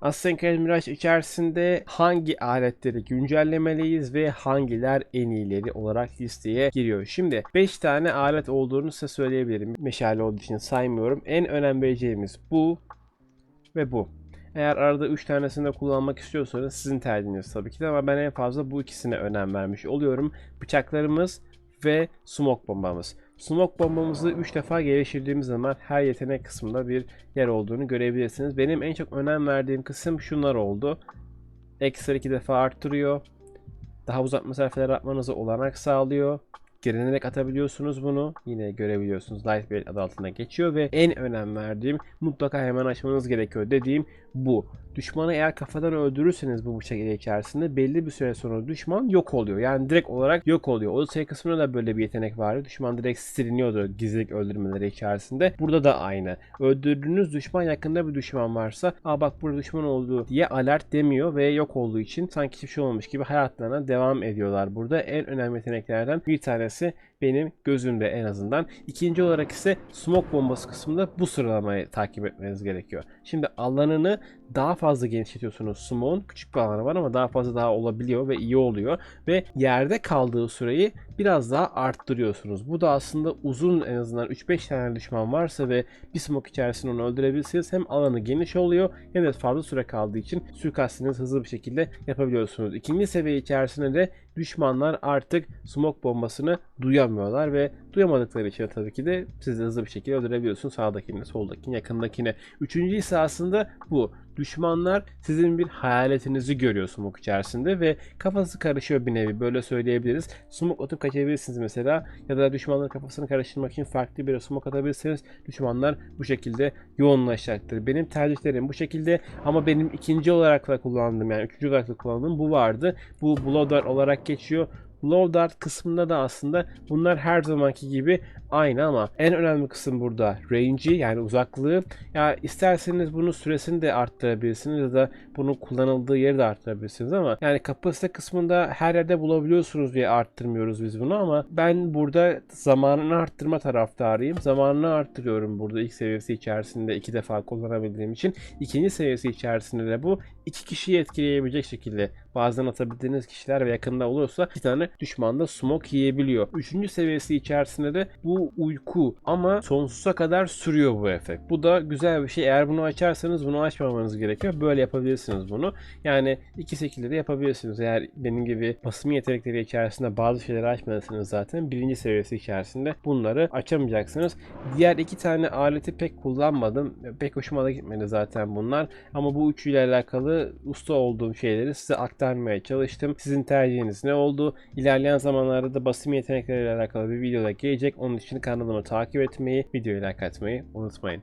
Asenkron Mirage içerisinde hangi aletleri güncellemeliyiz ve hangiler en iyileri olarak listeye giriyor. Şimdi 5 tane alet olduğunu size söyleyebilirim. Meşale olduğu için saymıyorum. En önem vereceğimiz bu ve bu. Eğer arada 3 tanesini de kullanmak istiyorsanız sizin tercihiniz tabii ki de ama ben en fazla bu ikisine önem vermiş oluyorum. Bıçaklarımız ve smoke bombamız. Smoke bombamızı 3 defa geliştirdiğimiz zaman her yetenek kısmında bir yer olduğunu görebilirsiniz. Benim en çok önem verdiğim kısım şunlar oldu. Ekstra 2 defa arttırıyor. Daha uzak mesafeler atmanıza olanak sağlıyor. Gerilenerek atabiliyorsunuz bunu. Yine görebiliyorsunuz. Light Blade adı altında geçiyor ve en önem verdiğim mutlaka hemen açmanız gerekiyor dediğim bu. Düşmanı eğer kafadan öldürürseniz bu bıçak ile içerisinde belli bir süre sonra düşman yok oluyor. Yani direkt olarak yok oluyor. Odyssey kısmında da böyle bir yetenek vardı. Düşman direkt siliniyordu gizlilik öldürmeleri içerisinde. Burada da aynı. Öldürdüğünüz düşman yakında bir düşman varsa aa bak burada düşman oldu diye alert demiyor ve yok olduğu için sanki hiçbir şey olmamış gibi hayatlarına devam ediyorlar burada. En önemli yeteneklerden bir tanesi benim gözümde en azından. İkinci olarak ise smoke bombası kısmında bu sıralamayı takip etmeniz gerekiyor. Şimdi alanını daha fazla genişletiyorsunuz. Smoke'un küçük bir alanı var ama daha fazla daha olabiliyor ve iyi oluyor. Ve yerde kaldığı süreyi biraz daha arttırıyorsunuz. Bu da aslında uzun en azından 3-5 tane düşman varsa ve bir smoke içerisinde onu öldürebilirsiniz. Hem alanı geniş oluyor hem de fazla süre kaldığı için suikastinizi hızlı bir şekilde yapabiliyorsunuz. İkinci seviye içerisinde de düşmanlar artık smoke bombasını duyamıyorlar ve duyamadıkları için tabii ki de siz de hızlı bir şekilde öldürebiliyorsunuz. Sağdakini, soldakini, yakındakini. Üçüncü ise aslında bu. Düşmanlar sizin bir hayaletinizi görüyor smoke içerisinde ve kafası karışıyor bir nevi böyle söyleyebiliriz. Smoke atıp kaçabilirsiniz mesela ya da düşmanların kafasını karıştırmak için farklı bir smoke atabilirsiniz. Düşmanlar bu şekilde yoğunlaşacaktır. Benim tercihlerim bu şekilde ama benim ikinci olarak da kullandığım yani üçüncü olarak da kullandığım bu vardı. Bu Bloodar olarak geçiyor. Low Dart kısmında da aslında bunlar her zamanki gibi aynı ama en önemli kısım burada range'i yani uzaklığı. Ya isterseniz bunun süresini de arttırabilirsiniz ya da bunun kullanıldığı yeri de arttırabilirsiniz ama yani kapasite kısmında her yerde bulabiliyorsunuz diye arttırmıyoruz biz bunu ama ben burada zamanını arttırma taraftarıyım. Zamanını arttırıyorum burada ilk seviyesi içerisinde iki defa kullanabildiğim için. ikinci seviyesi içerisinde de bu iki kişiyi etkileyebilecek şekilde bazen atabildiğiniz kişiler ve yakında olursa bir tane düşman da smoke yiyebiliyor. Üçüncü seviyesi içerisinde de bu uyku ama sonsuza kadar sürüyor bu efekt. Bu da güzel bir şey. Eğer bunu açarsanız bunu açmamanız gerekiyor. Böyle yapabilirsiniz bunu. Yani iki şekilde de yapabilirsiniz. Eğer benim gibi basım yetenekleri içerisinde bazı şeyleri açmadıysanız zaten birinci seviyesi içerisinde bunları açamayacaksınız. Diğer iki tane aleti pek kullanmadım. Pek hoşuma da gitmedi zaten bunlar. Ama bu üçüyle alakalı usta olduğum şeyleri size aktarmaya çalıştım. Sizin tercihiniz ne oldu? İlerleyen zamanlarda da basım yetenekleriyle alakalı bir video da gelecek. Onun için kanalımı takip etmeyi, videoyu like atmayı unutmayın.